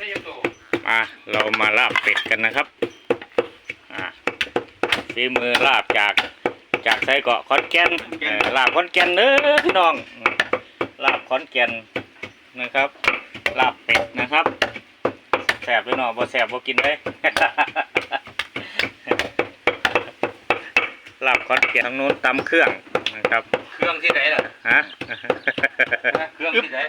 ได้ยังโตมาเรามาลาบเป็ดกันนะครับอ่าฝีมือลาบจากจากไส้เกาะขอนแก่นเอ่อลาบขอนแก่นเด้อพี่น้องอืมลาบขอนแก่นนะครับ ลาบเป็ดนะครับแสบพี่น้องบ่แสบบ่กินเลยลาบขอนแก่นทางโน้นตำเครื่องนะครับ เครื่องที่ไหนล่ะฮะเครื่องที่ไหน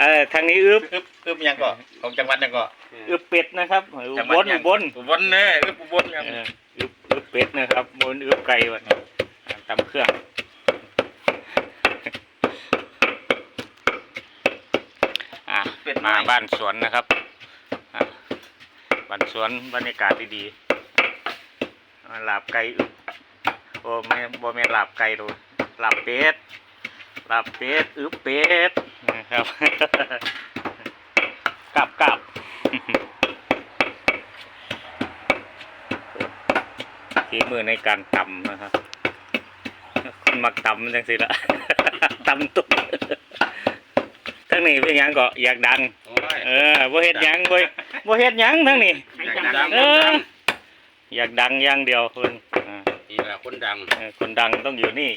เออทางนี้อึบอึบอึบยังก่อ ของจังหวัดยังก่ออึบเป็ดนะครับอุจังหบวัดลยัอุงบลอุบลเน่อึบอุบลยังเอออึบอึบเป็ดนะครับบนอึบไก่วะเนี่ยอ่าตำเครื่องอะมาบ้านสวนนะครับอะบ้านสวนบรรยากาศดีๆมาลาบไก่อึบโอ้ไม่บ่แม่นลาบไก่ดูลาบเป็ดลาบเป็ดอึบเป็ดนะครับ กลับกลับ ฝีมือในการตำนะครับคนมักตำจังสิละตำตุ๊กทั้งนี้เป็นหยังก็อยากดังโอ้ยเออบ่เฮ็ดหยังบ่บ่เฮ็ดหยังทั้งนี้อยากดังเอออยากดังอย่างเดียวเพิ่นอ่านี่แหละคนดังเออคนดังต้องอยู่นี่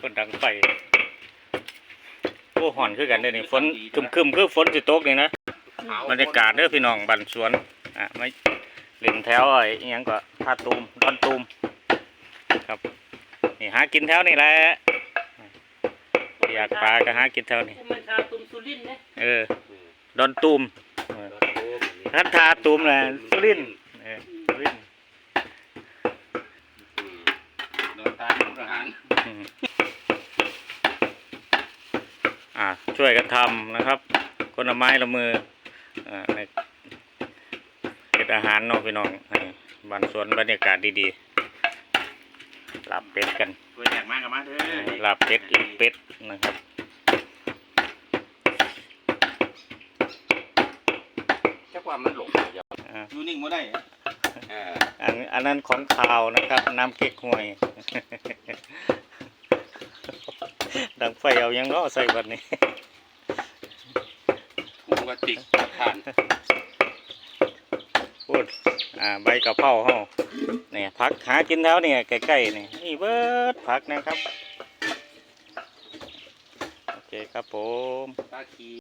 คนดังไปโอ้ห่อนคือกันเด้อนี่ฝนครึมๆคือฝนสิตกนี่นะ บรรยากาศเด้อพี่น้องบันสวนอะไม่เล่นแถวไอ้อิหยังก็ท่าตูมดอนตูมครับนี่หากินแถวนี่แหละอยากปลาก็หากินแถวนี้มันชาตุมสุรินทร์นะเออดอนตูมเออทัดทาตูมแหละสุรินทร์เออสุรินทร์โดนตายมุกทหารอืมอะช่วยกันทำนะครับ คนละไม้ละมืออ่าใน เก็ดอาหารเนาะพี่น้องให้บ้านสวนบรรยากาศดีๆลาบเป็ดกันตัวแดกมากกับมาเด้อลาบเป็ดอึกเป็ดนะครับแค่ความมันหลงเดียวอ่าอยู่นิ่งบ่ได้เอออันอันนั้นของข่าวนะครับ น้ำเก๊กฮวย ดังไฟเอายังเนาะใส่บัดนี้ถุ งพลาสติกผ่านพูดอ่าใบกะเพราเฮาเนี่ยพักหากินแถวเนี่ยใกล้ๆนี่นี่เบิดผักนะครับ โอเคครับผมตาคี